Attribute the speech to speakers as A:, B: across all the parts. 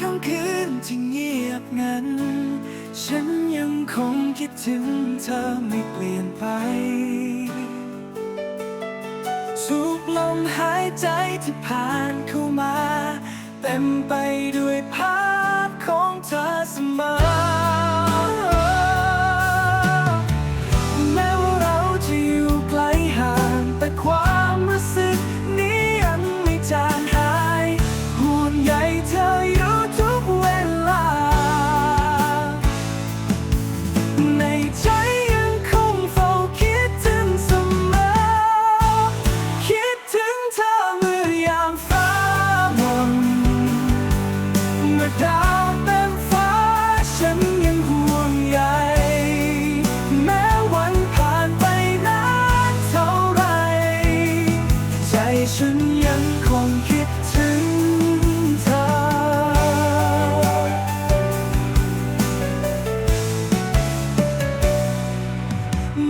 A: ค่ำคืนที่เงียบงัน ฉันยังคงคิดถึงเธอไม่เปลี่ยนไป สูบลมหายใจที่ผ่านเข้ามา เต็มไปด้วยภาพของเธอเสมอ ฉันยังคงคิดถึงเธอ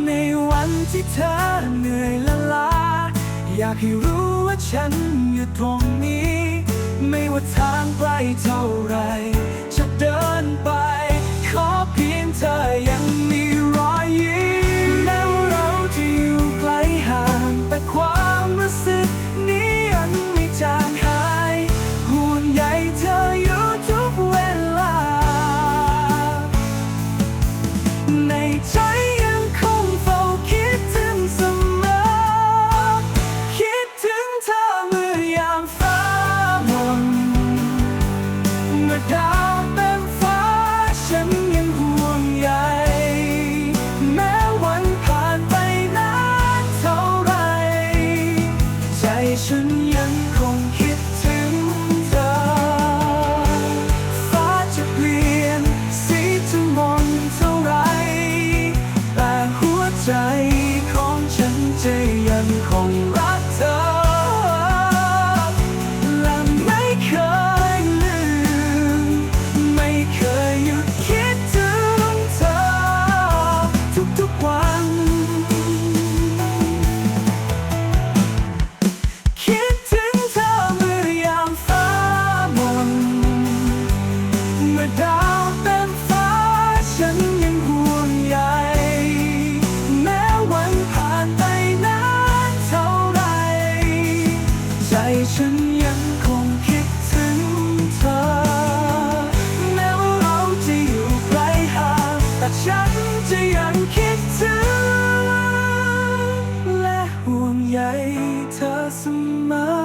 A: ในวันที่เธอเหนื่อยละลา อยากให้รู้ว่าฉันอยู่ตรงนี้ ไม่ว่าทางไกลเท่าไร ฉันยังคงคิดถึงเธอ แม้ว่าเราจะอยู่ไกลห่างแต่ฉันจะยังคิดถึง และห่วงใยเธอเสมอ